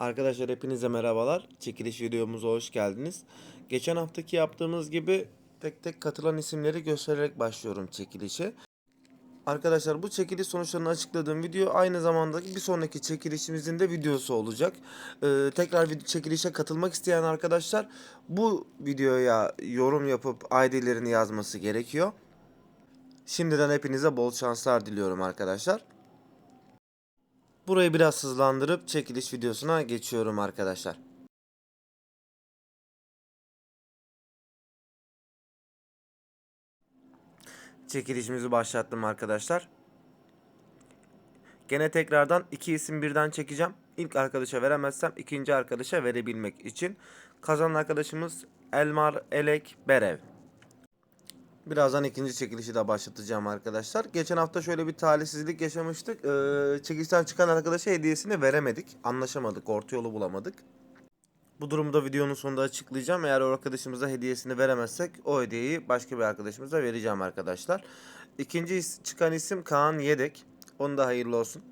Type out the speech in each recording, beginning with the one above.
Arkadaşlar hepinize merhabalar. Çekiliş videomuza hoş geldiniz. Geçen haftaki yaptığımız gibi tek tek katılan isimleri göstererek başlıyorum çekilişe. Arkadaşlar bu çekiliş sonuçlarını açıkladığım video aynı zamanda bir sonraki çekilişimizin de videosu olacak. Ee, tekrar video çekilişe katılmak isteyen arkadaşlar bu videoya yorum yapıp ID'lerini yazması gerekiyor. Şimdiden hepinize bol şanslar diliyorum arkadaşlar. Burayı biraz hızlandırıp çekiliş videosuna geçiyorum arkadaşlar. Çekilişimizi başlattım arkadaşlar. Gene tekrardan iki isim birden çekeceğim. İlk arkadaşa veremezsem ikinci arkadaşa verebilmek için. Kazanan arkadaşımız Elmar Elek Berev. Birazdan ikinci çekilişi de başlatacağım arkadaşlar. Geçen hafta şöyle bir talihsizlik yaşamıştık. Ee, çekilişten çıkan arkadaşa hediyesini veremedik. Anlaşamadık, orta yolu bulamadık. Bu durumda videonun sonunda açıklayacağım. Eğer o arkadaşımıza hediyesini veremezsek o hediyeyi başka bir arkadaşımıza vereceğim arkadaşlar. İkinci çıkan isim Kaan Yedek. Onu da hayırlı olsun.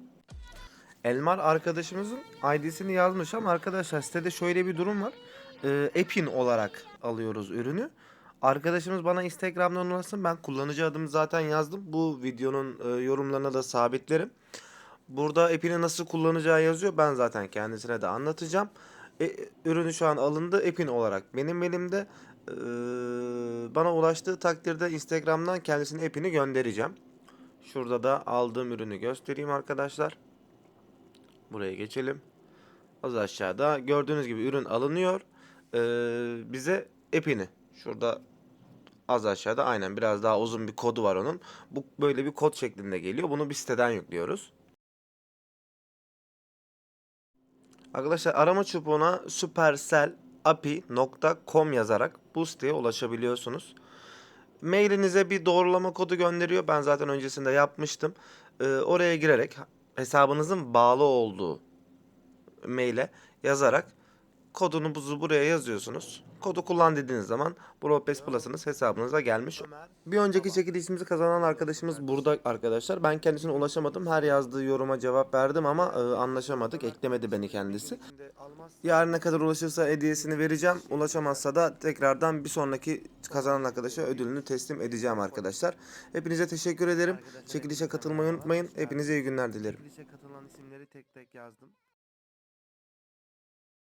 Elmar arkadaşımızın ID'sini yazmış ama arkadaşlar sitede şöyle bir durum var. Ee, Epin olarak alıyoruz ürünü. Arkadaşımız bana Instagram'dan ulaşsın. Ben kullanıcı adımı zaten yazdım. Bu videonun e, yorumlarına da sabitlerim. Burada Epin'i nasıl kullanacağı yazıyor. Ben zaten kendisine de anlatacağım. E, ürünü şu an alındı. Epin olarak benim elimde. Ee, bana ulaştığı takdirde Instagram'dan kendisine Epin'i göndereceğim. Şurada da aldığım ürünü göstereyim arkadaşlar. Buraya geçelim. Az aşağıda gördüğünüz gibi ürün alınıyor. Ee, bize epini. Şurada az aşağıda aynen biraz daha uzun bir kodu var onun. Bu böyle bir kod şeklinde geliyor. Bunu bir siteden yüklüyoruz. Arkadaşlar arama çubuğuna supercellapi.com yazarak bu siteye ulaşabiliyorsunuz. Mailinize bir doğrulama kodu gönderiyor. Ben zaten öncesinde yapmıştım. Ee, oraya girerek hesabınızın bağlı olduğu maile yazarak kodunuzu buraya yazıyorsunuz. Kodu kullan dediğiniz zaman Bropes Plus'ınız hesabınıza gelmiş. Bir önceki çekilişimizi kazanan arkadaşımız burada arkadaşlar. Ben kendisine ulaşamadım. Her yazdığı yoruma cevap verdim ama e, anlaşamadık. Eklemedi beni kendisi. Yarına kadar ulaşırsa hediyesini vereceğim. Ulaşamazsa da tekrardan bir sonraki kazanan arkadaşa ödülünü teslim edeceğim arkadaşlar. Hepinize teşekkür ederim. Çekilişe katılmayı unutmayın. Hepinize iyi günler dilerim. Çekilişe katılan isimleri tek tek yazdım.